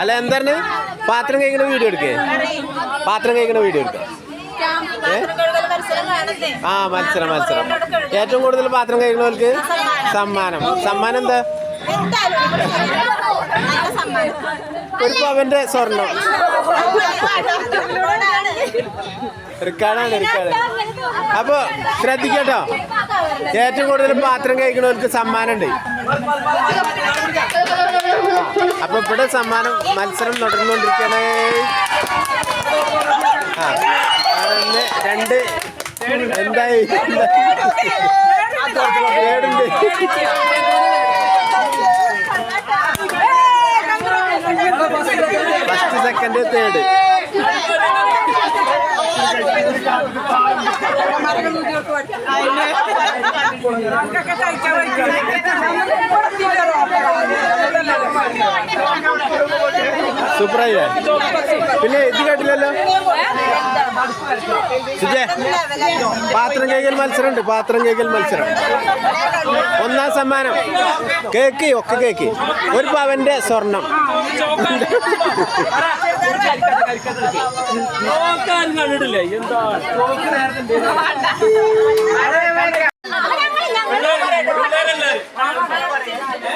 അല്ല എന്താണ് പാത്രം കഴിക്കണ വീഡിയോ എടുക്കേ. പാത്രം കഴിക്കണ വീഡിയോ എടുക്കാം. ആ മത്സരം മത്സരം. ഏറ്റവും കൂടുതൽ പാത്രം കഴിക്കണവർക്ക് സമ്മാനം. സമ്മാനം എന്താ? ഒരു പവന്റെ സ്വർണം. റിക്കാർഡാണ് റിക്കാർഡ് അപ്പൊ ശ്രദ്ധിക്കട്ടോ ഏറ്റവും കൂടുതൽ പാത്രം കഴിക്കണവർക്ക് സമ്മാനം ഉണ്ട് അപ്പൊ ഇവിടെ സമ്മാനം മത്സരം തുടർന്നുകൊണ്ടിരിക്കണേ ആ ഒന്ന് രണ്ട് എന്തായി? ഏടുണ്ട്. ഫസ്റ്റ് സെക്കൻഡ് തേർഡ് സൂപ്പറായില്ലേ? പിന്നെ ഇത് കേട്ടില്ലല്ലോ? സുജേ പാത്രം കേക്കൽ മത്സരം ഉണ്ട് പാത്രം കേക്കൽ മത്സരം. ഒന്നാം സമ്മാനം. കേക്ക് ഒക്കെ കേക്ക്. ഒരു പവന്റെ സ്വർണം. നോക്കാൻ കണ്ടിട്ടില്ലേ എന്താ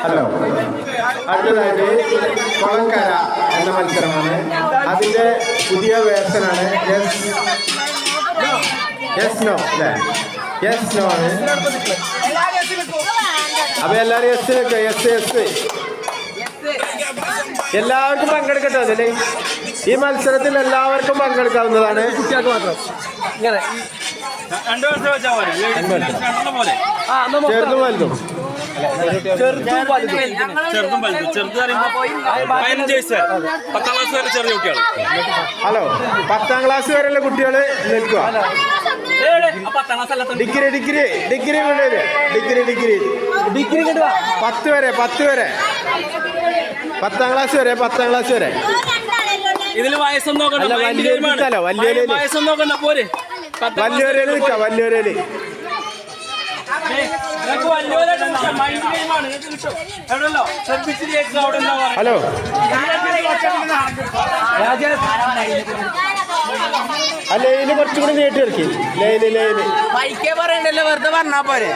ഹലോ. അടുത്തതായിട്ട് കൊളങ്കര എന്ന മത്സരമാണ്. അതിന്റെ പുതിയ വേർഷനാണ് യെസ്. യെസ് നോ അല്ലേ? യെസ് നോ ആണ്. അപ്പൊ എല്ലാരും എസ് എസ് എസ് എല്ലാവർക്കും പങ്കെടുക്കട്ടെ അതിൽ. ഈ മത്സരത്തിൽ എല്ലാവർക്കും പങ്കെടുക്കാവുന്നതാണ്. കുട്ടികൾക്ക് മാത്രം. ഇങ്ങനെ ചെറുതും വലുതും. ചെറുതും വലുതും. ചെറുതും ഹലോ പത്താം ക്ലാസ് വരെയുള്ള കുട്ടികൾ നിൽക്കുക. ഡിഗ്രി ഡിഗ്രി ഡിഗ്രി വേണ്ടി ഡിഗ്രി ഡിഗ്രി. ഡിഗ്രി പത്ത് വരെ പത്ത് വരെ. പത്താം ക്ലാസ് വരെ പത്താം ക്ലാസ് വരെ. ഇതിൽ വയസ്സൊന്നും നോക്കണ്ട വലിയ നോക്കണ്ട പോരെ. വല്യോരേൽ നിൽക്കാം വല്യോരേൽ ഹലോ. ഏയ്, ആ ലൈന് കുറച്ചും കൂടി നീട്ടി ഇറക്കി. ലൈന് ലൈന് ബൈക്കേ പറയണ്ടല്ലോ വെറുതെ പറഞ്ഞാ പോരെ.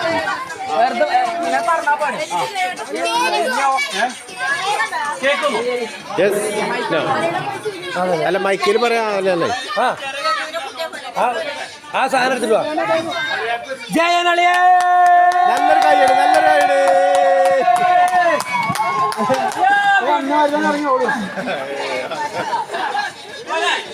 വെറുതെ പറഞ്ഞാ പോരെ. കേൾക്കുന്നു. യെസ് നോ അല്ല മൈക്കിൽ പറയാല്ലേ ആ. സാധനം എടുത്തിട്ട് ജയനളിയ! നല്ലൊരു കൈയ്യട് നല്ലൊരു കൈയ്യട്. ആ മതി മതി.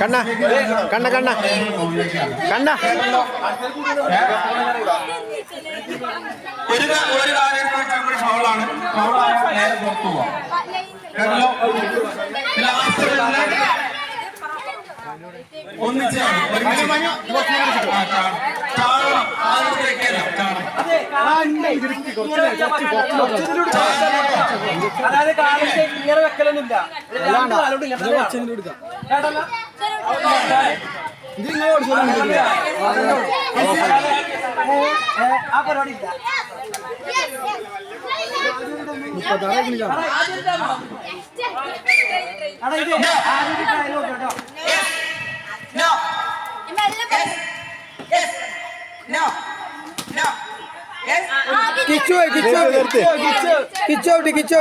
കണ്ണ കണ്ണ കണ്ണ. കണ്ണ. ഒരു ഒരു കാര്യം ഫൗളാണ്. ഫൗളായ നേരെ പുറത്തു പോവാം. കേട്ടല്ലോ ലാസ്റ്റ് ഒന്നിച്ചാണ് ആ, ചാടണം. ചാടണം. ആരും ബ്രേക്കില്ല. ചാടണം. അതായത് കാലിന്റെ ഇങ്ങനെ വെക്കലൊന്നുമില്ല? ഇത് ആ പരിപാടി ഇല്ല. എടാ ഇത് ആദ്യത്തെ ഡയലോഗ് കേട്ടോ No.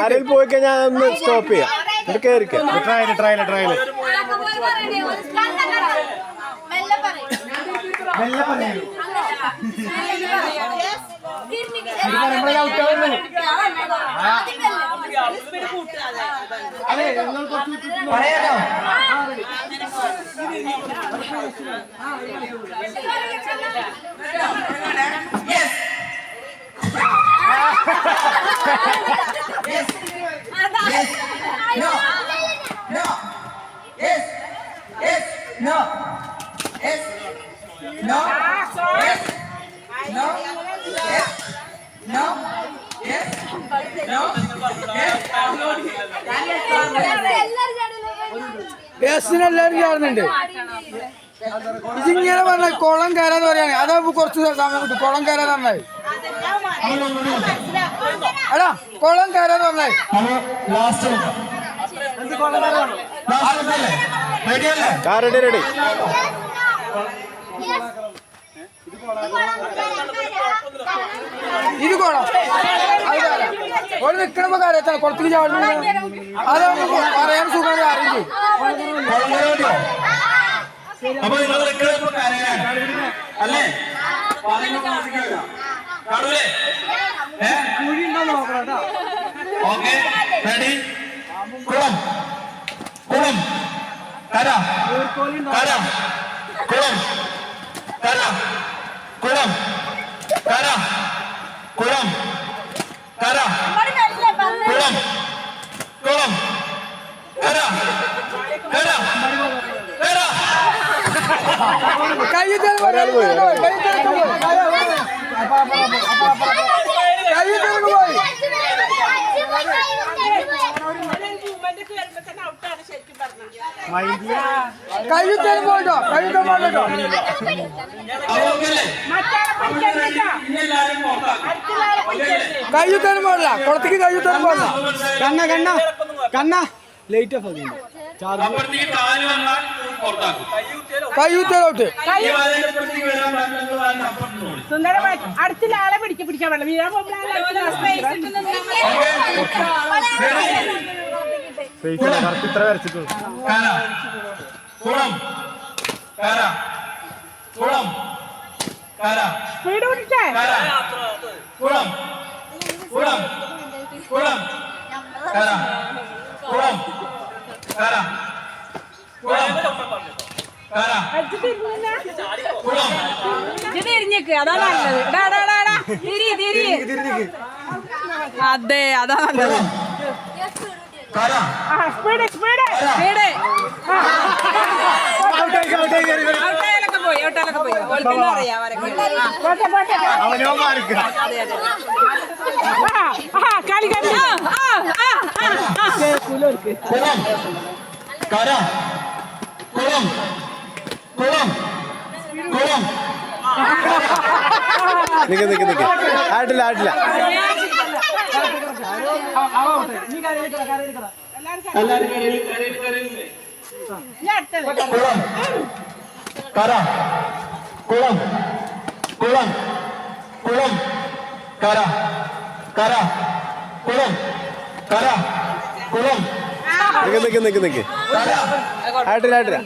ആരെങ്കിലും പോയി കഴിഞ്ഞാൽ ഒന്ന് സ്റ്റോപ്പ് ചെയ്യാം. എന്നിട്ട് കയറിക്ക ട്രയൽ ട്രയൽ ട്രയൽ മെല്ലെ പറയും. മെല്ലെ പറയൂ പറയാലോ Yes. No. No. Yes. Yes. No. Yes. No. Yes. No. Yes. No. Yes. No. എസിനെല്ലാരും ചേർന്നുണ്ട് ഇതിങ്ങനെ പറഞ്ഞ കുളം കയറാന്ന് പറയാണ് അതാ കുറച്ച് സമയം കിട്ടും കുളം കയറാന്ന് പറഞ്ഞാൽ എടാ കൊളം കയറാന്ന് പറഞ്ഞേ. കാറടി റെഡി ഇത് കുളം ഒരു നിക്കണപ്പോ കയറത്താണ് കുളത്തേക്ക് ചാടുന്നു അതാവുമ്പോ പറയാൻ സുഖം അറിയില്ലേ? കൊള്ളയോടിയോ അപ്പൊ നിങ്ങൾ ഇപ്പൊ കരയാണ് അല്ലേ? പറയുന്നത്. കാണൂലേ? ഓക്കെ. റെഡി? കുളം. കുളം. കര. കര. കുളം. കര. കുളം കര കുളം കര കുളം കുളം കര കര കര കൈ തെരുവ് ഒരാൾ പോയി, ഒരാൾ കൈ തെരുവ് പോയി കൈ തെരുവ് പോയി കൈ തെരുവ് പോയിട്ടോ കൈ തെരുവ് പോയിട്ടോ അവോക്കല്ലേ ഇനി എല്ലാരും നോക്കാം കൈ തെരുവ് പോയില്ല കുളത്തേക്ക് കൈ തെരുവ് പോയില്ല കണ്ണ കണ്ണ. കണ്ണ. ലൈറ്റ് ഓഫ് ആക്കി. പുറത്താക്കും. അടുത്തുള്ള ആളെ പിടിക്ക പിടിക്കാൻ വീഴാൻ പോകുമ്പോൾ ഇത്ര വരച്ചിട്ടുള്ളൂ. കര. കുളം. കര. കുളം. കര. സ്പീഡ് പിടിച്ചേ കര. കുളം. കുളം. കുളം. കര. കുളം. കര. കുളം. കര. അടിച്ച് തിരിഞ്ഞില്ല. കുളം. ഇത് തിരിഞ്ഞേക്ക്. അതാ നല്ലത്. അതെ അതാ നല്ലത്. കര ആ സ്പീഡ് സ്പീഡ് വീട്. ഔട്ടായാലൊക്കെ പോയി ഔട്ടായാലൊക്കെ പോയി. ഓൾക്കെല്ലാം അറിയാം അവരൊക്കെ ആ, പോട്ടെ പോട്ടെ അവനോ മാറിക്ക അതെ അതെ കളി കളി. ആ, ആ, ആ, ആ, ആ. കുളം കര കുളം കുളം കുളം നിക്ക് നിക്ക് നിക്ക്. ആയിട്ടില്ല ആയിട്ടില്ല. എല്ലാരും കുളം കര. കുളം കുളം കുളം കര. കര. കുളം കര. കുളം നിക്ക് നിക്ക് നിക്ക് നിക്ക്. കര. ആയിട്ടില്ല ആയിട്ടില്ല.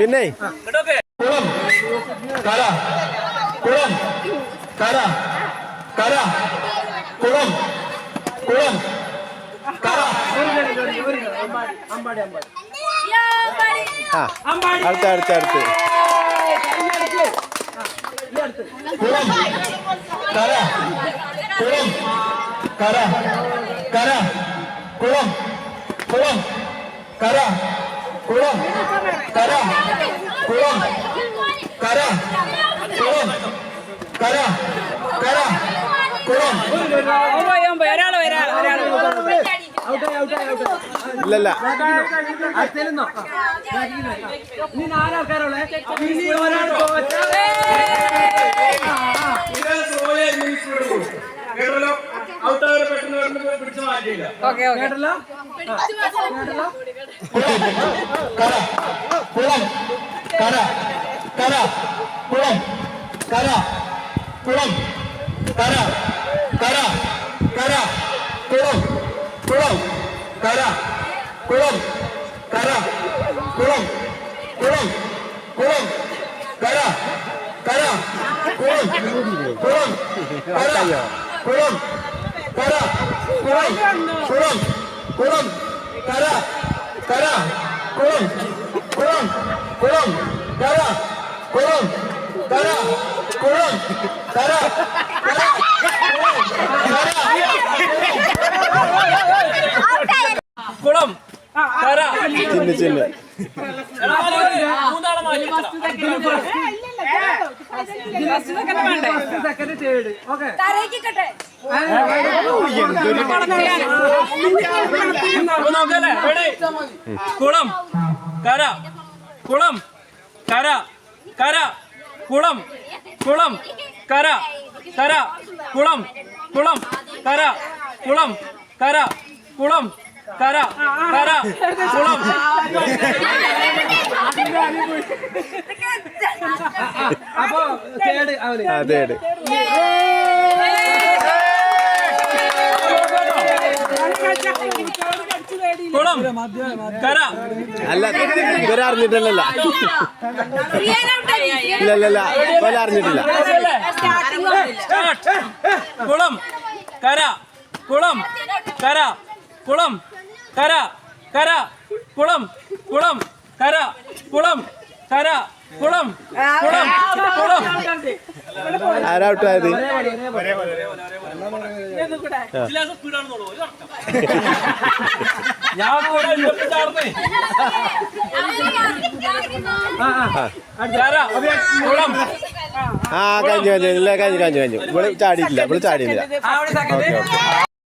പിന്നെ? കുളം കര. കുളം കര. കര. കുളം. കുളം. അടുത്ത അടുത്ത അടുത്ത്. കുളം. കര കുളം. കര കര കുളം. കുളം. കര കുളം. കര കുളം. കര കുളം. കര കര ഇല്ലല്ല ഇനി നാലാൾക്കാരുള്ളേ ഇനി ഒരാൾ കേട്ടല്ലോ ഔട്ടാറ് പെട്ടെന്ന് പെട്ടെന്ന് പിടിച്ചു മാറ്റിയില്ല ഓക്കെ ഓക്കെ. കേട്ടല്ലോ? കുളം. കര കര കുളം. കര കുളം. കര. കര കര കുളം കുളം കര കുളം കര കുളം കുളം കുളം കര കര കുളം കുളം കര കുളം കര കുളം കുളം കുളം കര കര കുളം കുളം കുളം കര കുളം കര കുളം കര കുളം കര ചിന്ന കുളം കര കുളം കര കര കുളം കുളം കര കര കുളം കുളം കര കുളം കര കുളം കര കര കുളം. അപ്പൊ തേർഡ് അവർ. അതെ കുളം കര അല്ല ഇവരെ അറിഞ്ഞിട്ടില്ലല്ല ഇല്ല കുളം കര കുളം കര കുളം കര കര കുളം കുളം കര കുളം കര കുളം കുളം കുളം ആരാട്ടായത് ഞാൻ കൂടെ ചാർന്നേ കര കുളം ആ കഴിഞ്ഞു കഴിഞ്ഞു ഇല്ല കഴിഞ്ഞു കഴിഞ്ഞു. കഴിഞ്ഞു ഇവിടെ ചാടിയിട്ടില്ല ഇവിടെ ചാടിയില്ല. Okay okay.